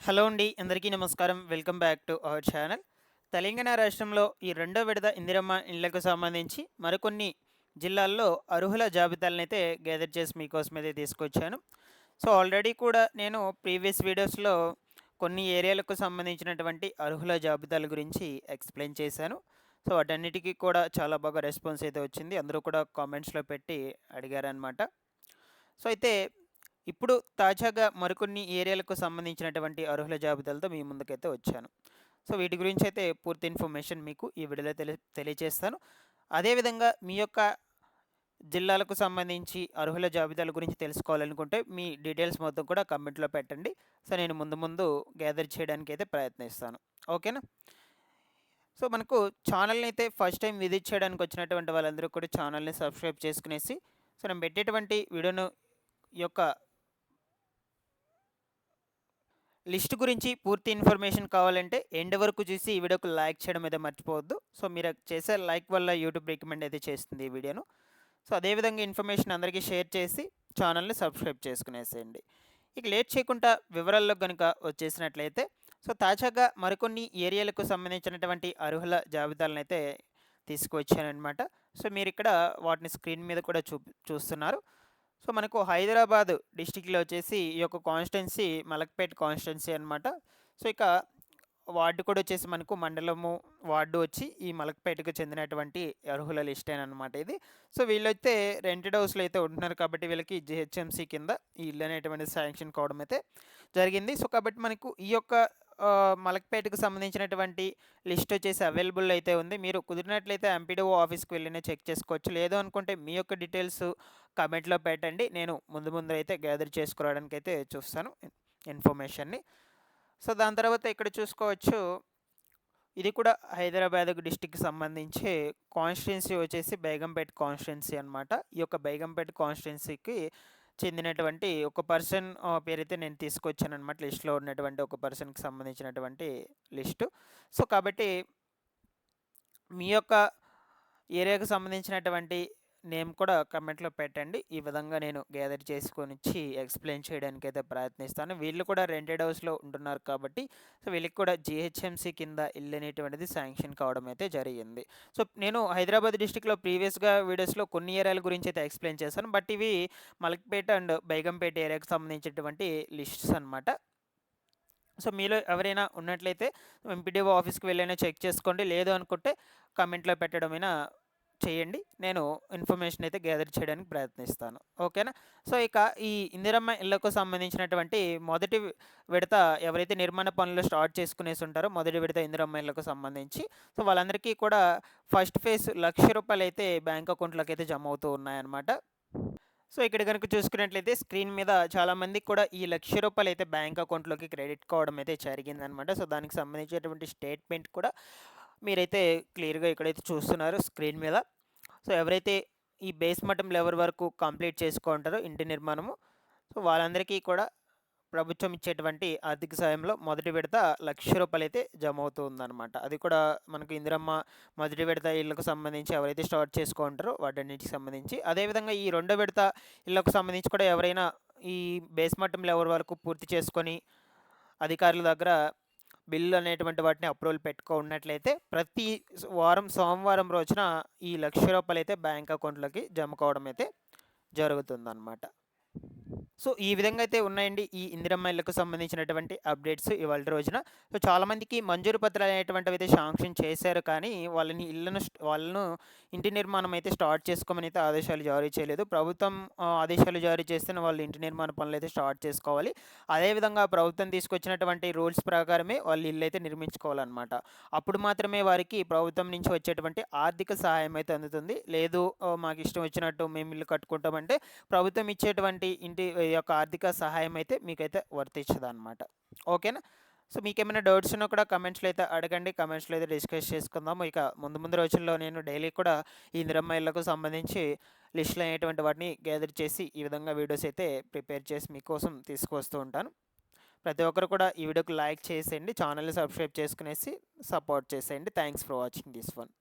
Hello అండి అందరికీ నమస్కారం. Welcome back to our channel. Telangana రాష్ట్రంలో ఈ రెండో విడత ఇందిరమ్మ ఇళ్ళకు సంబంధించి మరికొన్ని జిల్లాల్లో అర్హుల జాబితాలను అయితే గ్యాదర్ చేసి మీకోసం అయితే తీసుకొచ్చాను. సో ఆల్రెడీ కూడా నేను ప్రీవియస్ వీడియోస్లో కొన్ని ఏరియాలకు సంబంధించినటువంటి అర్హుల జాబితాల గురించి ఎక్స్ప్లెయిన్ చేశాను. సో వాటన్నిటికీ కూడా చాలా బాగా రెస్పాన్స్ అయితే వచ్చింది. అందరూ కూడా కామెంట్స్లో పెట్టి అడిగారనమాట సో అయితే ఇప్పుడు తాజాగా మరికొన్ని ఏరియాలకు సంబంధించినటువంటి అర్హుల జాబితాలతో మీ ముందుకైతే వచ్చాను. సో వీటి గురించి అయితే పూర్తి ఇన్ఫర్మేషన్ మీకు ఈ వీడియోలో తెలి తెలియజేస్తాను అదేవిధంగా మీ యొక్క జిల్లాలకు సంబంధించి అర్హుల జాబితాల గురించి తెలుసుకోవాలనుకుంటే మీ డీటెయిల్స్ మొత్తం కూడా కమెంట్లో పెట్టండి. సో నేను ముందు ముందు గ్యాదర్ చేయడానికి అయితే ప్రయత్నిస్తాను. ఓకేనా? సో మనకు ఛానల్ని అయితే ఫస్ట్ టైం విజిట్ చేయడానికి వచ్చినటువంటి వాళ్ళందరూ కూడా ఛానల్ని సబ్స్క్రైబ్ చేసుకునేసి సో నేను పెట్టేటువంటి వీడియోను యొక్క లిస్ట్ గురించి పూర్తి ఇన్ఫర్మేషన్ కావాలంటే ఎండ్ వరకు చూసి ఈ వీడియోకు లైక్ చేయడం అయితే మర్చిపోవద్దు. సో మీరు చేసే లైక్ వల్ల యూట్యూబ్ రికమెండ్ అయితే చేస్తుంది ఈ వీడియోను. సో అదేవిధంగా ఇన్ఫర్మేషన్ అందరికీ షేర్ చేసి ఛానల్ని సబ్స్క్రైబ్ చేసుకునేసేయండి. ఇక లేట్ చేయకుండా వివరాల్లో కనుక వచ్చేసినట్లయితే సో తాజాగా మరికొన్ని ఏరియాలకు సంబంధించినటువంటి అర్హుల జాబితాలను అయితే తీసుకువచ్చానమాట సో మీరు ఇక్కడ వాటిని స్క్రీన్ మీద కూడా చూ చూస్తున్నారు. సో మనకు హైదరాబాద్ డిస్టిక్లో వచ్చేసి ఈ యొక్క కాన్స్టిట్యున్సీ మలక్పేట్ కాన్స్టిట్యున్సీ అనమాట సో ఇక వార్డు కూడా వచ్చేసి మనకు మండలము వార్డు వచ్చి ఈ మలక్పేటకు చెందినటువంటి అర్హుల లిస్ట్ అనమాట ఇది. సో వీళ్ళైతే రెంటెడ్ హౌస్లో అయితే ఉంటున్నారు కాబట్టి వీళ్ళకి జిహెచ్ఎంసీ కింద ఈ ఇల్లు అనేటువంటి శాంక్షన్ కావడం అయితే జరిగింది. సో కాబట్టి మనకు ఈ యొక్క మలక్పేటకు సంబంధించినటువంటి లిస్ట్ వచ్చేసి అవైలబుల్ అయితే ఉంది. మీరు కుదిరినట్లయితే ఎంపీడీఓ ఆఫీస్కి వెళ్ళినా చెక్ చేసుకోవచ్చు. లేదు అనుకుంటే మీ యొక్క డీటెయిల్స్ కమెంట్లో పెట్టండి. నేను ముందు ముందు అయితే గ్యాదర్ చేసుకోవడానికి అయితే చూస్తాను ఇన్ఫర్మేషన్ని. సో దాని తర్వాత ఇక్కడ చూసుకోవచ్చు. ఇది కూడా హైదరాబాద్ డిస్టిక్కి సంబంధించి కాన్స్టిట్యున్సీ వచ్చేసి బేగంపేట కాన్స్టిట్యున్సీ అనమాట ఈ యొక్క బేగంపేట కాన్స్టిట్యున్సీకి చెందినటువంటి ఒక పర్సన్ పేరైతే నేను తీసుకొచ్చాను అనమాట లిస్ట్లో ఉన్నటువంటి ఒక పర్సన్కి సంబంధించినటువంటి లిస్టు. సో కాబట్టి మీ యొక్క ఏరియాకు సంబంధించినటువంటి నేమ్ కూడా కమెంట్లో పెట్టండి. ఈ విధంగా నేను గ్యాదర్ చేసుకొని వచ్చి ఎక్స్ప్లెయిన్ చేయడానికి అయితే ప్రయత్నిస్తాను. వీళ్ళు కూడా రెంటెడ్ హౌస్లో ఉంటున్నారు కాబట్టి సో వీళ్ళకి కూడా జిహెచ్ఎంసీ కింద ఇల్లు అనేటువంటిది శాంక్షన్ కావడం అయితే జరిగింది. సో నేను హైదరాబాద్ డిస్టిక్లో ప్రీవియస్గా వీడియోస్లో కొన్ని ఏరియాల గురించి అయితే ఎక్స్ప్లెయిన్ చేశాను. బట్ ఇవి మలక్పేట అండ్ బైగంపేట ఏరియాకు సంబంధించినటువంటి లిస్ట్స్ అనమాట సో మీలో ఎవరైనా ఉన్నట్లయితే ఎంపీడీఓ ఆఫీస్కి వెళ్ళైనా చెక్ చేసుకోండి. లేదు అనుకుంటే కమెంట్లో పెట్టడమైనా చేయండి. నేను ఇన్ఫర్మేషన్ అయితే గ్యాదర్ చేయడానికి ప్రయత్నిస్తాను. ఓకేనా? సో ఇక ఈ ఇందిరమ్మ ఇళ్ళకు సంబంధించినటువంటి మొదటి విడత ఎవరైతే నిర్మాణ పనులు స్టార్ట్ చేసుకునేసి ఉంటారో మొదటి విడత ఇందిరమ్మ ఇళ్ళకు సంబంధించి. సో వాళ్ళందరికీ కూడా ఫస్ట్ ఫేజ్ లక్ష రూపాయలు అయితే బ్యాంక్ అకౌంట్లోకి అయితే జమ అవుతూ ఉన్నాయన్నమాట. సో ఇక్కడ కనుక చూసుకున్నట్లయితే స్క్రీన్ మీద చాలామందికి కూడా ఈ లక్ష రూపాయలు అయితే బ్యాంక్ అకౌంట్లోకి క్రెడిట్ కావడం అయితే జరిగిందనమాట సో దానికి సంబంధించినటువంటి స్టేట్మెంట్ కూడా మీరైతే క్లియర్గా ఇక్కడైతే చూస్తున్నారు స్క్రీన్ మీద. సో ఎవరైతే ఈ బేస్ మటం లెవెల్ వరకు కంప్లీట్ చేసుకుంటారో ఇంటి నిర్మాణము. సో వాళ్ళందరికీ కూడా ప్రభుత్వం ఇచ్చేటువంటి ఆర్థిక సాయంలో మొదటి విడత లక్ష రూపాయలు అయితే జమ అవుతుందన్నమాట అది కూడా మనకు ఇందిరమ్మ మొదటి విడత ఇళ్ళకు సంబంధించి ఎవరైతే స్టార్ట్ చేసుకుంటారో వాటన్నిటికి సంబంధించి. అదేవిధంగా ఈ రెండో విడత ఇళ్ళకు సంబంధించి కూడా ఎవరైనా ఈ బేస్ మట్టం లెవెల్ వరకు పూర్తి చేసుకొని అధికారుల దగ్గర బిల్లు అనేటువంటి వాటిని అప్రూవల్ పెట్టుకున్నట్లయితే ప్రతి వారం సోమవారం రోజున ఈ లక్ష రూపాయలు అయితే బ్యాంక్ అకౌంట్లోకి జమ కావడం అయితే జరుగుతుందన్నమాట. సో ఈ విధంగా అయితే ఉన్నాయండి. ఈ ఇందిరమ్మ ఇళ్ళకు సంబంధించినటువంటి అప్డేట్స్ ఇవాళ రోజున. సో చాలామందికి మంజూరు పత్రాలు అనేటువంటివి అయితే శాంక్షన్ చేశారు. కానీ వాళ్ళని ఇళ్ళను వాళ్ళను ఇంటి నిర్మాణం అయితే స్టార్ట్ చేసుకోమని అయితే ఆదేశాలు జారీ చేయలేదు. ప్రభుత్వం ఆదేశాలు జారీ చేస్తే వాళ్ళు ఇంటి నిర్మాణ పనులు అయితే స్టార్ట్ చేసుకోవాలి. అదేవిధంగా ప్రభుత్వం తీసుకొచ్చినటువంటి రూల్స్ ప్రకారమే వాళ్ళు ఇల్లు అయితే నిర్మించుకోవాలన్నమాట. అప్పుడు మాత్రమే వారికి ప్రభుత్వం నుంచి వచ్చేటువంటి ఆర్థిక సహాయం అయితే అందుతుంది. లేదు మాకు ఇష్టం వచ్చినట్టు మేము ఇల్లు కట్టుకుంటామంటే ప్రభుత్వం ఇచ్చేటువంటి ఇంటి యొక్క ఆర్థిక సహాయం అయితే మీకైతే వర్తించదు అనమాట ఓకేనా? సో మీకు ఏమైనా డౌట్స్ ఉన్నా కూడా కమెంట్స్లో అయితే అడగండి. కమెంట్స్లో అయితే డిస్కస్ చేసుకుందాము. ఇక ముందు ముందు రోజుల్లో నేను డైలీ కూడా ఈ నిరమ్మాయిలకు సంబంధించి లిస్టులు అనేటువంటి వాటిని గ్యాదర్ చేసి ఈ విధంగా వీడియోస్ అయితే ప్రిపేర్ చేసి మీకోసం తీసుకొస్తూ ఉంటాను. ప్రతి ఒక్కరు కూడా ఈ వీడియోకి లైక్ చేసేయండి. ఛానల్ని సబ్స్క్రైబ్ చేసుకునేసి సపోర్ట్ చేసేయండి. Thanks for watching this one.